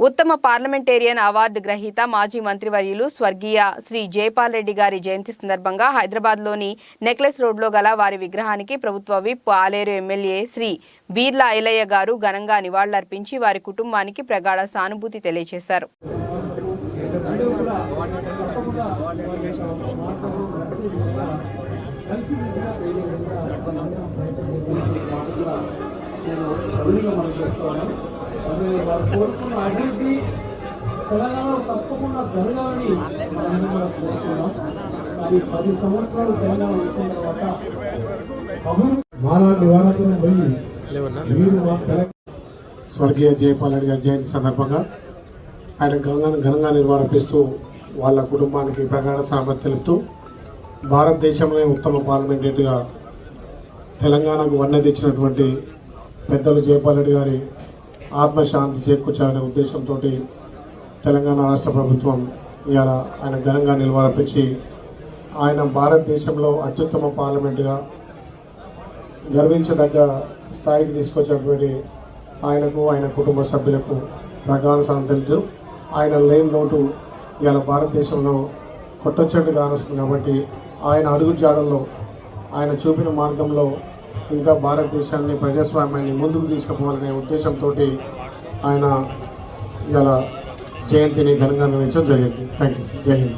ఉత్తమ parliamentarian award గ్రహీత మాజీ మంత్రివర్యులు స్వర్గీయ శ్రీ జయపాల్ రెడ్డి గారి జయంతి సందర్భంగా హైదరాబాద్లోని నెక్లెస్ రోడ్లో గల వారి విగ్రహానికి ప్రభుత్వ విప్ ఆలేరు ఎమ్మెల్యే శ్రీ బీర్లా ఐలయ్య గారు ఘనంగా నివాళులర్పించి వారి కుటుంబానికి ప్రగాఢ సానుభూతి తెలియజేశారు. నేను కోరుకున్న అభివృద్ధి తెలంగాణలో తప్పకుండా జరగాలని మనం కూడా పది సంవత్సరాలు తెలంగాణ వచ్చిన తర్వాత అభివృద్ధి మానవ నివారణం పోయి మీరు మా తెలంగాణ స్వర్గీయ జయపాల్ రెడ్డి గారి జయంతి సందర్భంగా ఆయన ఘనంగా ఘనంగా నిర్వహిస్తూ వాళ్ళ కుటుంబానికి ప్రగాఢ సామర్థ్యం తెలుపుతూ భారతదేశంలో ఉత్తమ పార్లమెంటరీగా తెలంగాణకు వన్నె తెచ్చినటువంటి పెద్దలు జయపాల్ రెడ్డి గారి ఆత్మశాంతి చేకూర్చాలనే ఉద్దేశంతో తెలంగాణ రాష్ట్ర ప్రభుత్వం ఇవాళ ఆయన ఘనంగా నిలవరపించి ఆయన భారతదేశంలో అత్యుత్తమ పార్లమెంటుగా గర్వించదగ్గ స్థాయికి తీసుకొచ్చినటువంటి ఆయనకు ఆయన కుటుంబ సభ్యులకు ప్రగాఢ సంతలు ఆయన లేని లోటు ఇవాళ భారతదేశంలో కొట్టొచ్చట్టు కానొస్తుంది కాబట్టి ఆయన అడుగు జాడల్లో ఆయన చూపిన మార్గంలో ఇంకా భారతదేశాన్ని ప్రజాస్వామ్యాన్ని ముందుకు తీసుకుపోవాలనే ఉద్దేశంతో ఆయన ఇవాళ జయంతిని ఘనంగా నిర్వహించడం జరిగింది. థ్యాంక్ యూ జై హింద్